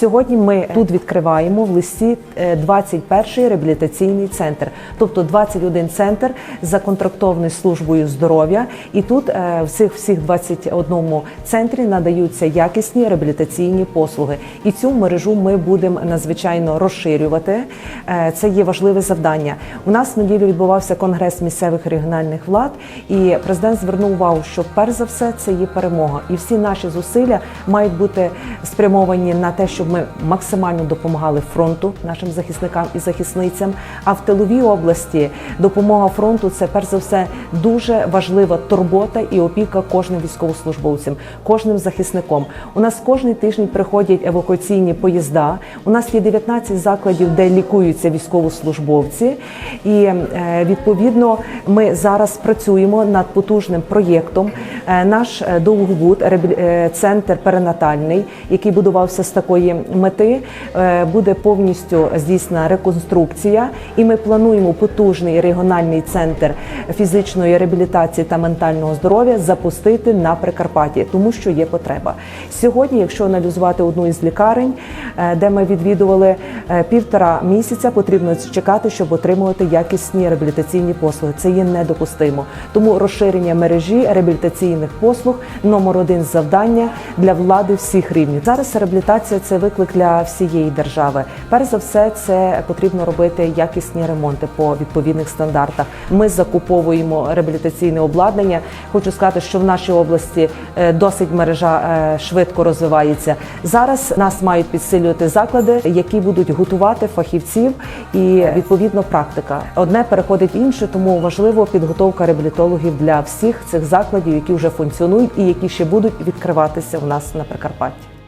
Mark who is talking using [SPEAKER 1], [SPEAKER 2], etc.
[SPEAKER 1] Сьогодні ми тут відкриваємо в листі е, 21-й реабілітаційний центр, тобто 21 центр законтрактований службою здоров'я. І тут е, в цих всіх 21 центрі надаються якісні реабілітаційні послуги. І цю мережу ми будемо надзвичайно розширювати. Е, Це є важливе завдання. У нас в неділю відбувався конгрес місцевих регіональних влад, і президент звернув увагу, що перш за все це є перемога, і всі наші зусилля мають бути спрямовані на те, щоб ми максимально допомагали фронту нашим захисникам і захисницям. А в тиловій області допомога фронту це перш за все дуже важлива турбота і опіка кожним військовослужбовцем, кожним захисником. У нас кожний тиждень приходять евакуаційні поїзда. У нас є 19 закладів, де лікуються військовослужбовці, і е, відповідно ми зараз працюємо над потужним проєктом. Е, Наш е, Довгобуд центр перинатальний, який будувався з такої мети, е, буде повністю здійснена реконструкція, і ми плануємо потужний регіональний центр фізичної реабілітації та ментального здоров'я запустити на Прикарпатті, тому що є потреба. Сьогодні, якщо аналізувати одну із лікарень, е, де ми відвідували півтора місяця, потрібно чекати, щоб отримувати якісні реабілітаційні послуги. Це є недопустимо. Тому розширення мережі реабілітаційних послуг номер один завдання для влади всіх рівнів. Зараз реабілітація це виклик для всієї держави. Перш за все, це потрібно робити якісні ремонти по відповідних стандартах. Ми закуповуємо реабілітаційне обладнання. Хочу сказати, що в нашій області е, досить мережа е, швидко розвивається. Зараз нас мають підсилювати заклади, які будуть готувати фахівців і відповідно практика. Одне переходить в інше, тому важливо підготовка реабілітологів для всіх цих закладів, які вже функціонують і які ще будуть відкриватися в нас на Прикарпатті.